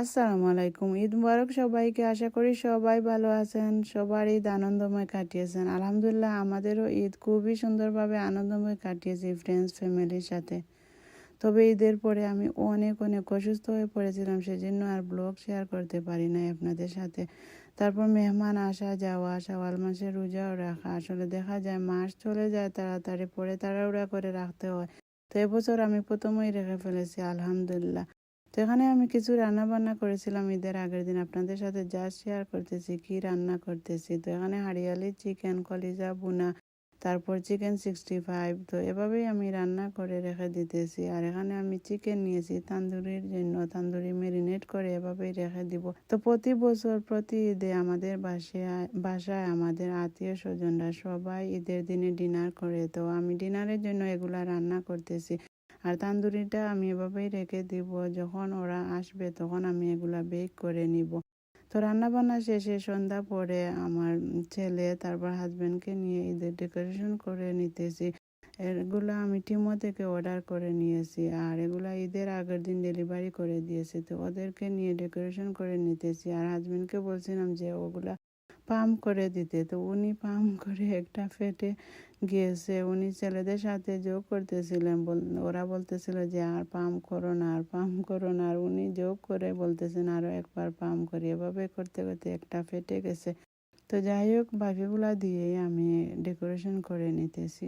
আসসালামু আলাইকুম। ঈদ মুবারক সবাইকে। আশা করি সবাই ভালো আছেন, সবার ঈদ আনন্দময় কাটিয়েছেন। আলহামদুলিল্লাহ, আমাদেরও ঈদ খুবই সুন্দরভাবে আনন্দময় কাটিয়েছি ফ্রেন্ডস ফ্যামিলির সাথে। তবে ঈদের পরে আমি অনেক অনেক অসুস্থ হয়ে পড়েছিলাম, সেজন্য আর ব্লগ শেয়ার করতে পারি নাই আপনাদের সাথে। তারপর মেহমান আসা, যাওয়া শাওয়াল মাসে রোজাও রাখা। আসলে দেখা যায়, মাস চলে যায়, তাড়াতাড়ি পরে তাড়াহুড়া করে রাখতে হয়। তো এবছর আমি প্রথমেই রেখে ফেলেছি, আলহামদুলিল্লাহ। তো এখানে আমি কিছু রান্না বান্না করেছিলাম ঈদের আগের দিন, আপনাদের সাথে যা শেয়ার করতেছি, কি রান্না করতেছি। তো এখানে হারিয়ালি চিকেন কলিজা বুনা তারপর চিকেন সিক্সটি ফাইভ তো এভাবেই আমি রান্না করে রেখে দিতেছি। আর এখানে আমি চিকেন নিয়েছি, তান্দুরির জন্য, তান্দুরি মেরিনেট করে এভাবেই রেখে দিব। তো প্রতি বছর, প্রতি ঈদে আমাদের বাসায় বাসায় আমাদের আত্মীয় স্বজনরা সবাই ঈদের দিনে ডিনার করে। তো আমি ডিনারের জন্য এগুলা রান্না করতেছি। আর তান্দুরিটা আমি এভাবেই রেখে দিব, যখন ওরা আসবে তখন আমি এগুলা বেক করে নিব। তো রান্না বান্না শেষে সন্ধ্যা পরে আমার ছেলে, তারপর হাজব্যান্ডকে নিয়ে ঈদের ডেকোরেশন করে নিতেছি। এগুলো আমি টিমো থেকে অর্ডার করে নিয়েছি আর এগুলো ঈদের আগের দিন ডেলিভারি করে দিয়েছি। তো ওদেরকে নিয়ে ডেকোরেশন করে নিতেছি আর হাজব্যান্ডকে বলছিলাম যে ওগুলা পাম্প করে দিতে। তো উনি পাম্প করে একটা ফেটে গিয়েছে। উনি ছেলেদের সাথে যোগ করতেছিলেন। ওরা বলতেছিল যে আর পাম্প করো না আর পাম্প করো না। আর উনি যোগ করে বলতেছেন আরও একবার পাম্প করি। এভাবে করতে করতে একটা ফেটে গেছে। তো যাই হোক বাকিগুলা দিয়েই আমি ডেকোরেশন করে নিতেছি.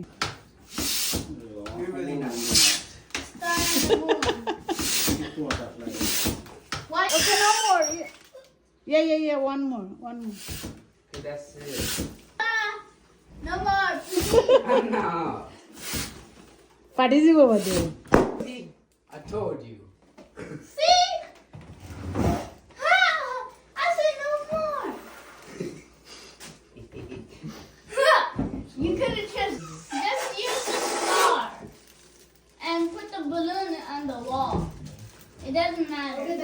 Yeah, yeah, yeah, one more, one more. that's it. No more. no. What is it over there? See, I told you. See? Ha! I said no more. ha! You could have just just used the star and put the balloon on the wall. It doesn't matter.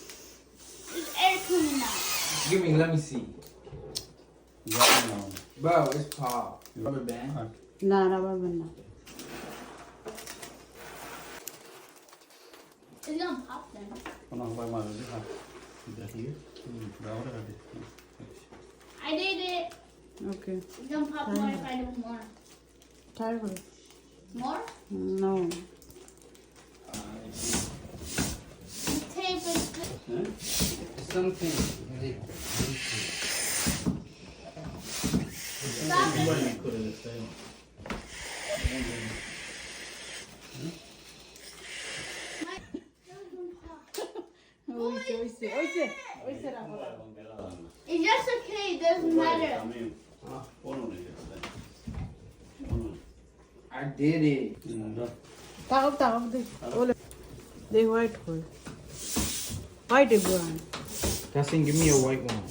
Eric Give me, let me see. Yeah, no. Bro, it's Paul. Rubber band? No, no rubber band. No. It's not pop then. Hold on, wait, wait, wait. Is that here? I did it. Okay. It's gonna pop more if I do more. Try it. More? No. something. It's just okay, it doesn't matter. I did it. Talk, talk, The white hole. White one. White Justin, give me a white one.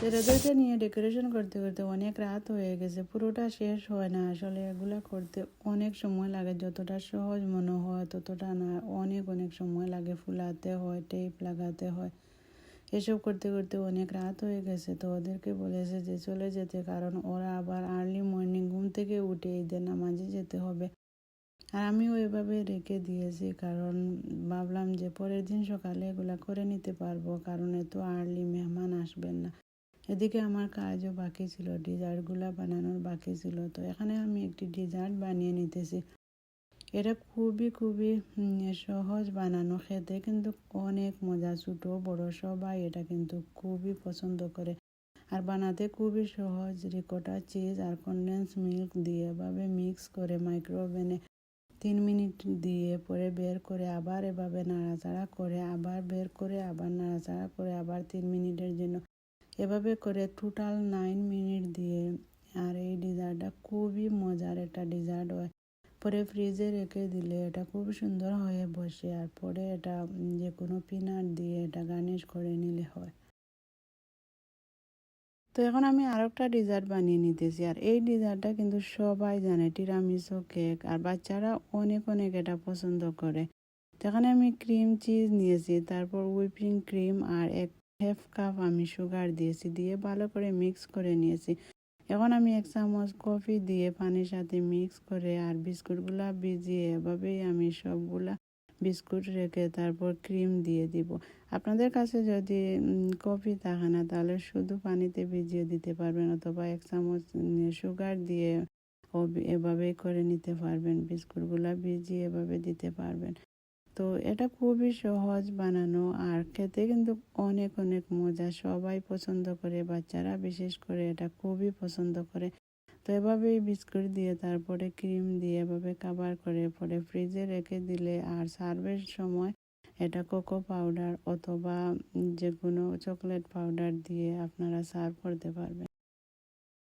ছেলেদেরকে নিয়ে decoration করতে করতে অনেক রাত হয়ে গেছে। পুরোটা শেষ হয় না। আসলে এগুলা করতে অনেক সময় লাগে। যতটা সহজ মনে হয় ততটা না। অনেক অনেক সময় লাগে। ফুলাতে হয় টেপ লাগাতে হয়। এসব করতে করতে অনেক রাত হয়ে গেছে। তো ওদেরকে বলেছে যে চলে যেতে। কারণ ওরা আবার আর্লি মর্নিং ঘুম থেকে উঠে ঈদের নামাজে যেতে হবে। আর আমিও এভাবে রেখে দিয়েছি, কারণ ভাবলাম যে পরের দিন সকালে এগুলা করে নিতে পারব, কারণ এত আর্লি মেহমান আসবেন না। এদিকে আমার কাজও বাকি ছিল ডিজার্টগুলো বানানোর বাকি ছিল, তো এখানে আমি একটি ডিজার্ট বানিয়ে নিতেছি। এটা খুবই খুবই সহজ বানানো খেতে, কিন্তু অনেক মজা, ছোটো, বড় সবাই এটা কিন্তু খুবই পছন্দ করে। আর বানাতে খুবই সহজ রিকোটা চিজ আর কনডেন্স মিল্ক দিয়ে এভাবে মিক্স করে মাইক্রোওভেনে তিন মিনিট দিয়ে পরে বের করে আবার এভাবে নাড়াচাড়া করে, আবার বের করে, আবার নাড়াচাড়া করে, আবার তিন মিনিটের জন্য। এভাবে করে টোটাল নাইন মিনিট দিয়ে। আর এই ডিজার্টটা খুবই মজার একটা ডিজার্ট হয়। পরে ফ্রিজে রেখে দিলে এটা খুব সুন্দর হয়ে বসে। আর পরে এটা যে কোনো পিনাট দিয়ে এটা গার্নিশ করে নিলে হয়। তো এখন আমি আর একটা ডিজার্ট বানিয়ে নিতেছি। আর এই ডিজার্টটা কিন্তু সবাই জানে টিরামিসো কেক আর বাচ্চারা অনেক অনেক এটা পছন্দ করে। তো এখানে আমি ক্রিম চিজ নিয়েছি, তারপর হুইপিং ক্রিম আর এক হাফ কাপ আমি সুগার দিয়েছি, দিয়ে ভালো করে মিক্স করে নিয়েছি। এখন আমি এক চামচ কফি দিয়ে পানির সাথে মিক্স করে আর বিস্কুটগুলা ভিজিয়ে এভাবেই আমি সবগুলা বিস্কুট রেখে তারপর ক্রিম দিয়ে দিব। আপনাদের কাছে যদি কফি থাকে না, তাহলে শুধু পানিতে ভিজিয়ে দিতে পারবেন অথবা এক চামচ সুগার দিয়ে এভাবেই করে নিতে পারবেন। বিস্কুটগুলা ভিজিয়ে এভাবে দিতে পারবেন। তো এটা খুবই সহজ বানানো আর খেতে কিন্তু অনেক অনেক মজা। সবাই পছন্দ করে, বাচ্চারা বিশেষ করে এটা খুবই পছন্দ করে। তো এভাবেই বিস্কুট দিয়ে তারপরে ক্রিম দিয়ে এভাবে কাবার করে পরে ফ্রিজে রেখে দিলে আর সার্ভের সময় এটা কোকো পাউডার অথবা যে কোনো চকলেট পাউডার দিয়ে আপনারা সার্ভ করতে পারবেন।